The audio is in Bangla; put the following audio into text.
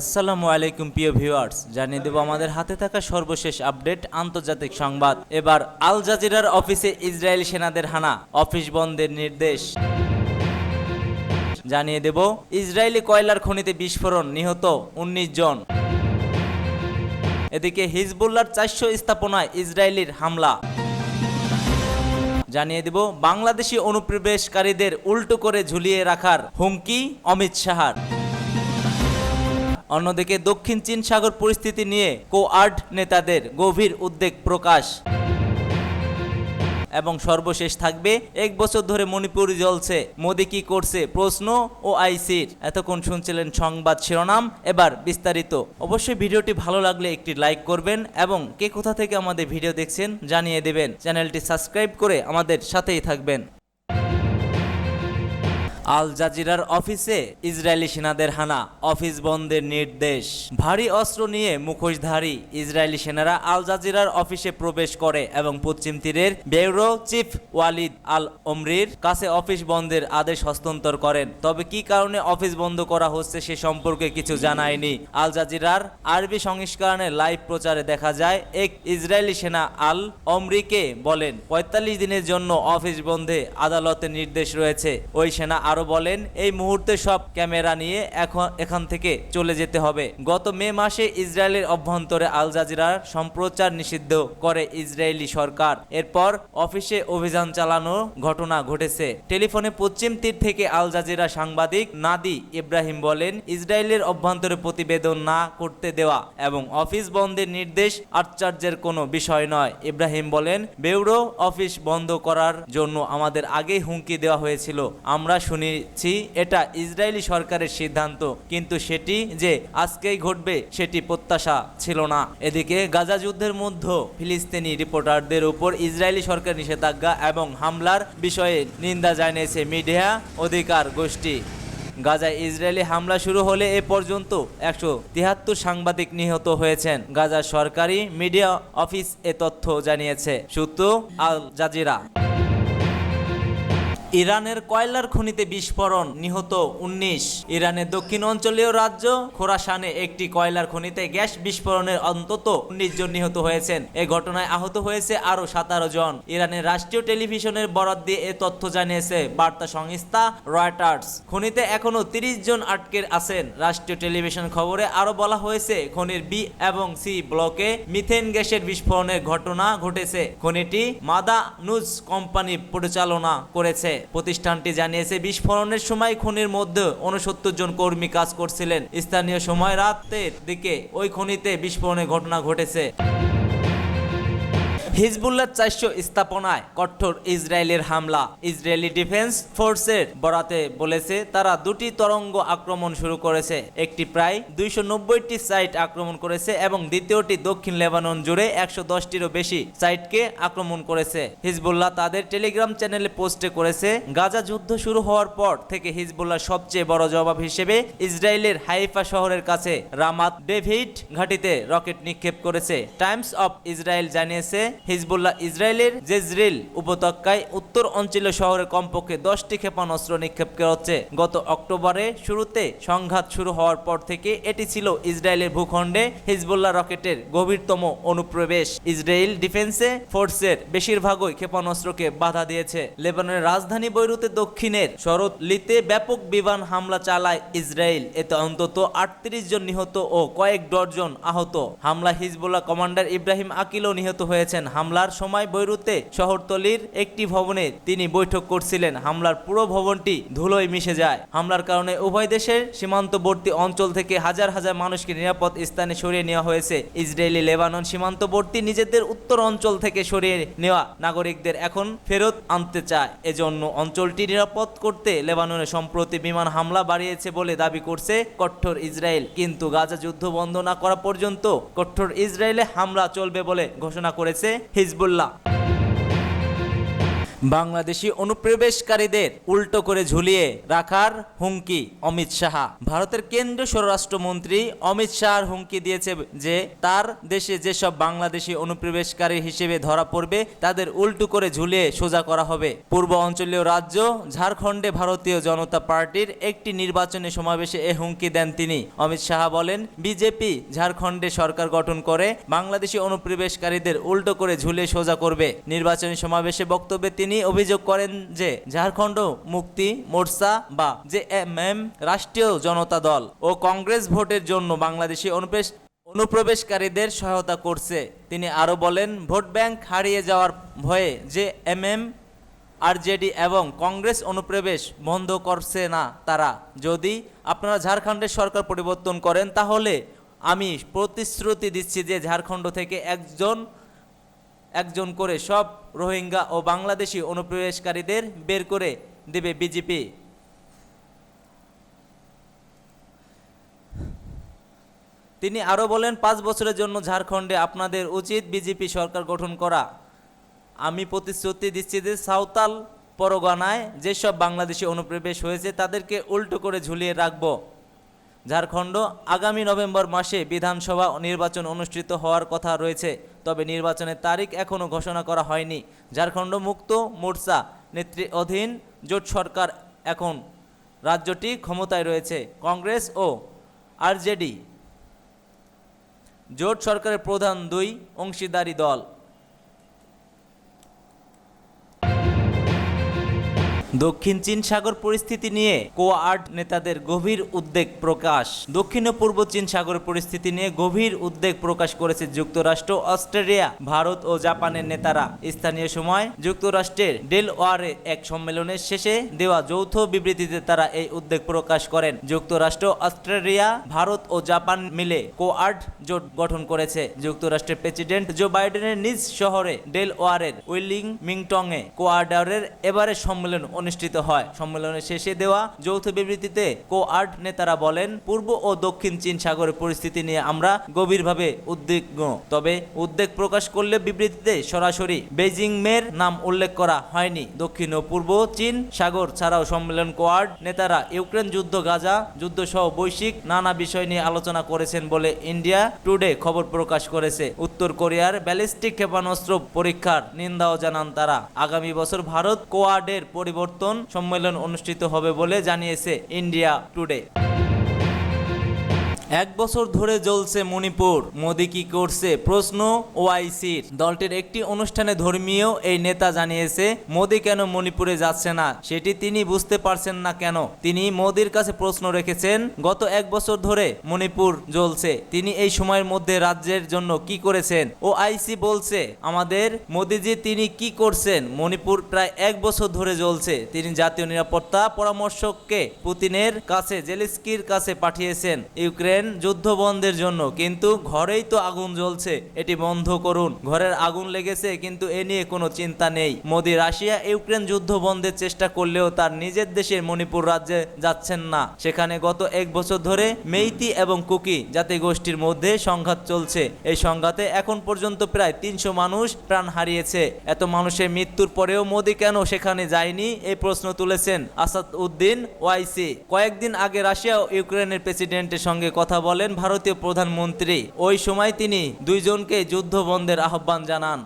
আসসালামু আলাইকুম, প্রিয় ভিউয়ার্স। জানিয়ে দেব আমাদের হাতে থাকা সর্বশেষ আপডেট, আন্তর্জাতিক সংবাদ। এবার আল জাজিরার অফিসে ইসরায়েলি সেনাদের হানা, অফিস বন্ধের নির্দেশ। জানিয়ে দেব, ইসরায়েলি কয়লার খনিতে বিস্ফোরণ, নিহত উনিশ জন। এদিকে হিজবুল্লার চারশো স্থাপনায় ইসরায়েলির হামলা। জানিয়ে দেব, বাংলাদেশি অনুপ্রবেশকারীদের উল্টো করে ঝুলিয়ে রাখার হুমকি অমিত শাহার। অন্যদিকে দক্ষিণ চীন সাগর পরিস্থিতি নিয়ে কোআর্ড নেতাদের গভীর উদ্বেগ প্রকাশ। এবং সর্বশেষ থাকবে, এক বছর ধরে মণিপুর জ্বলছে। মোদি কি করছে প্রশ্ন ও আইসির। এতক্ষণ শুনছিলেন সংবাদ শিরোনাম, এবার বিস্তারিত। অবশ্যই ভিডিওটি ভালো লাগলে একটি লাইক করবেন এবং কে কোথা থেকে আমাদের ভিডিও দেখছেন জানিয়ে দেবেন। চ্যানেলটি সাবস্ক্রাইব করে আমাদের সাথেই থাকবেন। আল জাজিরার অফিসে ইসরায়েলি সেনাদের হানা, অফিস বন্ধের নির্দেশ। ভারী অস্ত্র নিয়ে মুখোশধারী ইসরায়েলি সেনারা আল জাজিরার অফিসে প্রবেশ করে এবং পশ্চিম তীরের ব্যুরো চিফ ওয়ালিদ আল ওমরির কাছে অফিস বন্ধের আদেশ হস্তান্তর করেন। তবে কি কারণে অফিস বন্ধ করা হচ্ছে সে সম্পর্কে কিছু জানায়নি। আল জাজিরার আরবি সংস্করণে লাইভ প্রচারে দেখা যায়, এক ইসরায়েলি সেনা আল অমরিকে বলেন, পঁয়তাল্লিশ দিনের জন্য অফিস বন্ধে আদালতের নির্দেশ রয়েছে। ওই সেনা আরও বলেন, এই মুহূর্তে সব ক্যামেরা নিয়ে এখন এখান থেকে চলে যেতে হবে। গত মে মাসে ইসরায়েলের অভ্যন্তরে আল জাজিরার সম্প্রচার নিষিদ্ধ করে ইসরায়েলি সরকার। এরপর অফিসে অভিযান চালানো ঘটনা ঘটেছে। টেলিফোনে পশ্চিম তীর থেকে আল জাজিরা সাংবাদিক নাদি ইব্রাহিম বলেন, ইসরায়েলের অভ্যন্তরে প্রতিবেদন না করতে দেওয়া এবং অফিস বন্ধের নির্দেশ আশ্চর্যের কোনো বিষয় নয়। ইব্রাহিম বলেন বেউরো অফিস বন্ধ করার জন্য আমাদের আগেই হুমকি দেওয়া হয়েছিল। আমরা শুনেছি, এটা ইসরায়েলি সরকারের সিদ্ধান্ত, কিন্তু সেটি যে আজকেই ঘটবে, সেটি প্রত্যাশা ছিল না। এদিকে গাজা যুদ্ধের মধ্যে ফিলিস্তিনি রিপোর্টারদের উপর ইসরায়েলি সরকার নিষেধাজ্ঞা এবং হামলার বিষয়ে নিন্দা জানিয়েছে মিডিয়া অধিকার গোষ্ঠী। গাজায় ইসরায়েলি হামলা শুরু হলে এ পর্যন্ত একশো তিয়াত্তর সাংবাদিক নিহত হয়েছেন। গাজার সরকারি মিডিয়া অফিস এ তথ্য জানিয়েছে, সূত্র আল জাজিরা। ইরানের কয়লার খনিতে বিস্ফোরণ, নিহত উনিশ। ইরানের দক্ষিণ অঞ্চলীয় রাজ্য খোরাসানে একটি কয়লার খনিতে গ্যাস বিস্ফোরণের অন্তত উনিশ জন নিহত হয়েছেন। এ ঘটনায় আহত হয়েছে আরও সতেরো জন। ইরানের রাষ্ট্রীয় টেলিভিশনের বরাদ দিয়ে এ তথ্য জানিয়েছে বার্তা সংস্থা রয়টার্স। খনিতে এখনও তিরিশ জন আটকে আছেন। রাষ্ট্রীয় টেলিভিশন খবরে আরও বলা হয়েছে, খনির বি এবং সি ব্লকে মিথেন গ্যাসের বিস্ফোরণের ঘটনা ঘটেছে। খনিটি মাদা নুজ কোম্পানি পরিচালনা করেছে। প্রতিষ্ঠানটি জানিয়েছে, বিস্ফোরণের সময় খনির মধ্যে উনসত্তর জন কর্মী কাজ করছিলেন। স্থানীয় সময় রাতের দিকে ওই খনিতে বিস্ফোরণের ঘটনা ঘটেছে। হিজবুল্লাহ চারশো স্থাপনায় কঠোর ইসরায়েলের হামলা। ইসরায়েলি ডিফেন্স ফোর্সের বরাতে বলেছে, তারা দুটি তরঙ্গ আক্রমণ শুরু করেছে। একটি প্রায় দুইশো সাইট আক্রমণ করেছে এবং দ্বিতীয়টি দক্ষিণ লেবানন জুড়ে একশো দশটিরও বেশি সাইটকে আক্রমণ করেছে। হিজবুল্লাহ তাদের টেলিগ্রাম চ্যানেলে পোস্টে করেছে, গাজা যুদ্ধ শুরু হওয়ার পর থেকে হিজবুল্লাহ সবচেয়ে বড় জবাব হিসেবে ইসরায়েলের হাইফা শহরের কাছে রামাত ডেভিড ঘাটিতে রকেট নিক্ষেপ করেছে। টাইমস অফ ইসরায়েল জানিয়েছে হিজবুল্লাহ ইসরায়েলের জেজরিল উপত্যকায় উত্তর অঞ্চলীয় শহরে কমপক্ষে দশটি ক্ষেপণাস্ত্র নিক্ষেপ করছে গত অক্টোবরে শুরুতে সংঘাত শুরু হওয়ার পর থেকে এটি ছিল ইসরায়েলের ভূখণ্ডে হিজবুল্লাহ রকেটের গভীরতম অনুপ্রবেশ। ইসরায়েল ডিফেন্সে ফোর্সের বেশিরভাগই ক্ষেপণাস্ত্রকে বাধা দিয়েছে। লেবাননের রাজধানী বৈরুতে দক্ষিণের শরৎ লিতে ব্যাপক বিমান হামলা চালায় ইসরায়েল। এতে অন্তত আটত্রিশ জন নিহত ও কয়েক ডজন আহত। হামলা হিজবুল্লাহ কমান্ডার ইব্রাহিম আকিলও নিহত হয়েছেন। হামলার সময় বৈরুতে শহরতলির একটি ভবনে তিনি বৈঠক করছিলেন। হামলার পুরো ভবনটি ধুলোয় মিশে যায়। হামলার কারণে উভয় দেশের সীমান্তবর্তী অঞ্চল থেকে হাজার হাজার মানুষকে নিরাপদ স্থানে সরিয়ে নেওয়া হয়েছে। ইসরায়েলি, লেবানন সীমান্তবর্তী নিজেদের উত্তর অঞ্চল থেকে সরিয়ে নেওয়া নাগরিকদের এখন ফেরত আনতে চায়। এজন্য অঞ্চলটি নিরাপদ করতে লেবাননে সম্প্রতি বিমান হামলা বাড়িয়েছে বলে দাবি করছে কঠোর ইসরায়েল। কিন্তু গাজা যুদ্ধ বন্ধ না করা পর্যন্ত কঠোর ইসরায়েলে হামলা চলবে বলে ঘোষণা করেছে হিজবুল্লাহ বাংলাদেশি অনুপ্রবেশকারীদের উল্টো করে ঝুলিয়ে রাখার হুমকি অমিত শাহ। ভারতের কেন্দ্রীয় স্বরাষ্ট্রমন্ত্রী অমিত শাহর হুমকি দিয়েছে যে, তার দেশে যেসব বাংলাদেশি অনুপ্রবেশকারী হিসেবে ধরা পড়বে, তাদের উল্টো করে ঝুলিয়ে সোজা করা হবে। পূর্ব অঞ্চলীয় রাজ্য ঝাড়খণ্ডে ভারতীয় জনতা পার্টির একটি নির্বাচনী সমাবেশে এ হুমকি দেন তিনি। অমিত শাহ বলেন, বিজেপি ঝাড়খণ্ডে সরকার গঠন করে বাংলাদেশি অনুপ্রবেশকারীদের উল্টো করে ঝুলিয়ে সোজা করবে। নির্বাচনী সমাবেশে বক্তব্যে তিনি অভিযোগ করেন যে ঝাড়খণ্ড মুক্তি মোর্চা বা জে এম এম রাষ্ট্রীয় জনতা দল ও কংগ্রেস ভোটের জন্য বাংলাদেশি অনুপ্রেশ অনুপ্রবেশকারীদের সহায়তা করছে। তিনি আরও বলেন, ভোট ব্যাংক হারিয়ে যাওয়ার ভয়ে যে এম এম আরজেডি এবং কংগ্রেস অনুপ্রবেশ বন্ধ করছে না তারা। যদি আপনারা ঝাড়খণ্ডের সরকার পরিবর্তন করেন, তাহলে আমি প্রতিশ্রুতি দিচ্ছি যে ঝাড়খণ্ড থেকে একজন একজন করে সব রোহিঙ্গা ও বাংলাদেশি অনুপ্রবেশকারীদের বের করে দেবে বিজেপি। তিনি আরও বলেন, পাঁচ বছরের জন্য ঝাড়খণ্ডে আপনাদের উচিত বিজেপি সরকার গঠন করা। আমি প্রতিশ্রুতি দিচ্ছি যে সাঁওতাল পরগনায় যেসব বাংলাদেশি অনুপ্রবেশ হয়েছে, তাদেরকে উল্টো করে ঝুলিয়ে রাখব। ঝাড়খণ্ড আগামী নভেম্বর মাসে বিধানসভা নির্বাচন অনুষ্ঠিত হওয়ার কথা রয়েছে। তবে নির্বাচনের তারিখ এখনও ঘোষণা করা হয়নি। ঝাড়খণ্ড মুক্ত মোর্চা নেত্রী অধীন জোট সরকার এখন রাজ্যটি ক্ষমতায় রয়েছে। কংগ্রেস ও আরজেডি জোট সরকারের প্রধান দুই অংশীদারি দল। দক্ষিণ চীন সাগর পরিস্থিতি নিয়ে কোয়াড নেতাদের গভীর উদ্বেগ প্রকাশ। দক্ষিণ ও পূর্ব চীন সাগর পরিস্থিতি নিয়ে গভীর উদ্বেগ প্রকাশ করেছে যুক্তরাষ্ট্র, অস্ট্রেলিয়া, ভারত ও জাপানের নেতারা। স্থানীয় সময় যুক্তরাষ্ট্রের ডেল ওয়ারে এক সম্মেলনের শেষে দেওয়া যৌথ বিবৃতিতে তারা এই উদ্বেগ প্রকাশ করেন। যুক্তরাষ্ট্র, অস্ট্রেলিয়া, ভারত ও জাপান মিলে কোয়াড জোট গঠন করেছে। যুক্তরাষ্ট্রের প্রেসিডেন্ট জো বাইডেনের নিজ শহরে ডেল ওয়ারের উইলিং মিংটংয়ে কোয়াডারের এবারে সম্মেলন অনুষ্ঠিত হয়। সম্মেলনের শেষে দেওয়া যৌথ বিবৃতিতে কোয়াড নেতারা বলেন, পূর্ব ও দক্ষিণ চীন সাগরের পরিস্থিতি নিয়ে আমরা গভীরভাবে উদ্বিগ্ন। তবে উদ্বেগ প্রকাশ করলে বিবৃতিতে সরাসরি বেজিং মের নাম উল্লেখ করা হয়নি। দক্ষিণ ও পূর্ব চীন সাগর ছাড়াও সম্মেলন কোয়াড নেতারা ইউক্রেন যুদ্ধ, গাজা যুদ্ধ সহ বৈশ্বিক নানা বিষয় নিয়ে আলোচনা করেছেন বলে ইন্ডিয়া টুডে খবর প্রকাশ করেছে। উত্তর কোরিয়ার ব্যালিস্টিক ক্ষেপণাস্ত্র পরীক্ষার নিন্দাও জানান তারা। আগামী বছর ভারত কোয়াডের পরিবর্তন সম্মেলন অনুষ্ঠিত হবে বলে জানিয়েছে ইন্ডিয়া টুডে। এক বছর ধরে জ্বলছে মণিপুর। মোদি কি করছে? প্রশ্ন ওআইসির দলটির একটি অনুষ্ঠানে ধর্মীয় এই নেতা জানিয়েছে, মোদি কেন মণিপুরে যাচ্ছে না? সেটি তিনি বুঝতে পারছেন না কেন। তিনি মোদির কাছে প্রশ্ন রেখেছেন, গত এক বছর ধরে মণিপুর জ্বলছে। তিনি এই সময়ের মধ্যে রাজ্যের জন্য কি করেছেন? ওআইসি বলছে, আমাদের মোদিজি তিনি কি করছেন? মণিপুর প্রায় এক বছর ধরে জ্বলছে। তিনি জাতীয় নিরাপত্তা পরামর্শককে পুতিনের কাছে, জেলিস্কির কাছে পাঠিয়েছেন। ইউক্রেন যুদ্ধ বন্ধের জন্য, কিন্তু ঘরেই তো আগুন জ্বলছে, এটি বন্ধ করুন। ঘরের আগুন লেগেছে, কিন্তু এ নিয়ে কোনো চিন্তা নেই। মোদি রাশিয়া ইউক্রেন যুদ্ধ বন্ধের চেষ্টা করলেও তার নিজের দেশের মণিপুর রাজ্যে যাচ্ছেন না। সেখানে গত এক বছর ধরে মেইতি এবং কুকি জাতি গোষ্ঠীর মধ্যে সংঘাত চলছে। এই সংঘাতে এখন পর্যন্ত প্রায় তিনশো মানুষ প্রাণ হারিয়েছে। এত মানুষের মৃত্যুর পরেও মোদি কেন সেখানে যায়নি এই প্রশ্ন তুলেছেন আসাদ উদ্দিন ওয়াইসি। কয়েকদিন আগে রাশিয়া ও ইউক্রেনের প্রেসিডেন্টের সঙ্গে কথা বলেন ভারতীয় প্রধানমন্ত্রী। ওই সময় তিনি দুইজনকে যুদ্ধ বন্ধের আহ্বান জানান।